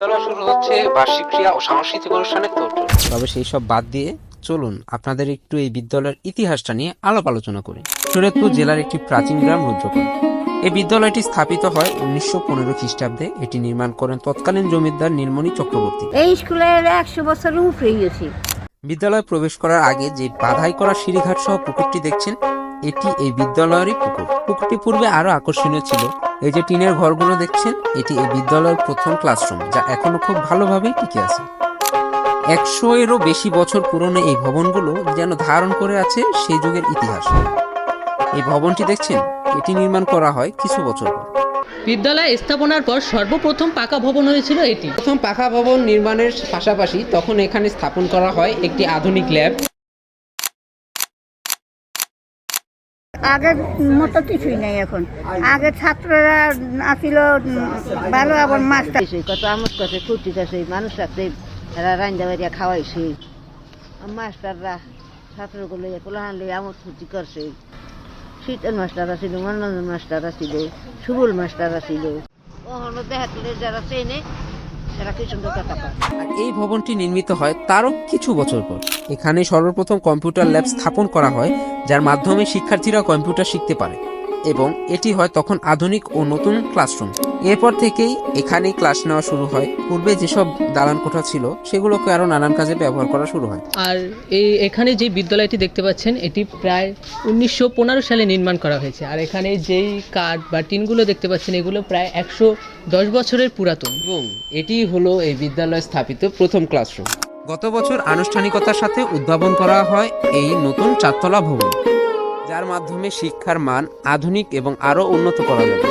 বিদ্যালয় শুরু হচ্ছে বার্ষিক ক্রিয়া ও সাংস্কৃতিক অনুষ্ঠানের তোড়জোড়। তবে সেই সব বাদ দিয়ে চলুন আপনাদের একটু এই বিদ্যালয়ের ইতিহাসটা নিয়ে আলাপ আলোচনা করি। শরীয়তপুর জেলার একটি প্রাচীন গ্রাম রুদ্রকোণ। এই বিদ্যালয়টি স্থাপিত হয় উনিশশো পনেরো খ্রিস্টাব্দে। এটি নির্মাণ করেন তৎকালীন জমিদার নীলমণি চক্রবর্তী। এই স্কুলের একশো বছর উপরে গেছি। বিদ্যালয়ে প্রবেশ করার আগে যে বাধাই করা সিঁড়িঘাট সহ পুকুরটি দেখছেন এটি এই বিদ্যালয়েরই পুকুর। পুকুরটি পূর্বে আরও আকর্ষণীয় ছিল। এই যে টিনের ঘরগুলো দেখছেন এটি এই বিদ্যালয়ের প্রথম ক্লাসরুম যা এখনও খুব ভালোভাবেই টিকে আছে। একশো এরও বেশি বছর পুরনো এই ভবনগুলো যেন ধারণ করে আছে সেই যুগের ইতিহাস। এই ভবনটি দেখছেন এটি নির্মাণ করা হয় কিছু বছর পর। বিদ্যালয় স্থাপনার পর সর্বপ্রথম পাকা ভবন হয়েছিল এটি। প্রথম পাকা ভবন নির্মাণের পাশাপাশি তখন এখানে স্থাপন করা হয় একটি আধুনিক ল্যাব। আগের মতো কিছুই নেই এখন। আগে ছাত্ররা আসিল ভালো আবার মাস্টার। কত আমোদ করছে ফুর্তি করছে মানুষ রাখছে এরা রান্দা বাড়িয়া খাওয়াইছে। মাস্টাররা ছাত্রগুলো পোলাহান লই আমোদ ফুর্তি করছে। শীতল মাস্টার ছিল মনোরঞ্জন মাস্টার ছিল সুবল মাস্টার ছিল ওখানে দেখাতে যারা চেনে এই ভবনটি নির্মিত হয় তারও কিছু বছর পর। এখানে সর্বপ্রথম কম্পিউটার ল্যাব স্থাপন করা হয়, যার মাধ্যমে শিক্ষার্থীরা কম্পিউটার শিখতে পারে। এবং এটি হয় তখন আধুনিক ও নতুন ক্লাসরুম। এরপর থেকেই এখানেই ক্লাস নেওয়া শুরু হয়। পূর্বে যেসব দালান কোঠা ছিল সেগুলোকে আরও নানান কাজে ব্যবহার করা শুরু হয়। আর এই এখানে যে বিদ্যালয়টি দেখতে পাচ্ছেন এটি প্রায় উনিশশো পনেরো সালে নির্মাণ করা হয়েছে। আর এখানে যেই কাঠ বা টিনগুলো দেখতে পাচ্ছেন এগুলো প্রায় একশো দশ বছরের পুরাতন। এবং এটি হলো এই বিদ্যালয়ে স্থাপিত প্রথম ক্লাসরুম। গত বছর আনুষ্ঠানিকতার সাথে উদ্ভাবন করা হয় এই নতুন চারতলা ভবন। যার মাধ্যমে শিক্ষার মান আধুনিক এবং আরও উন্নত করা যাবে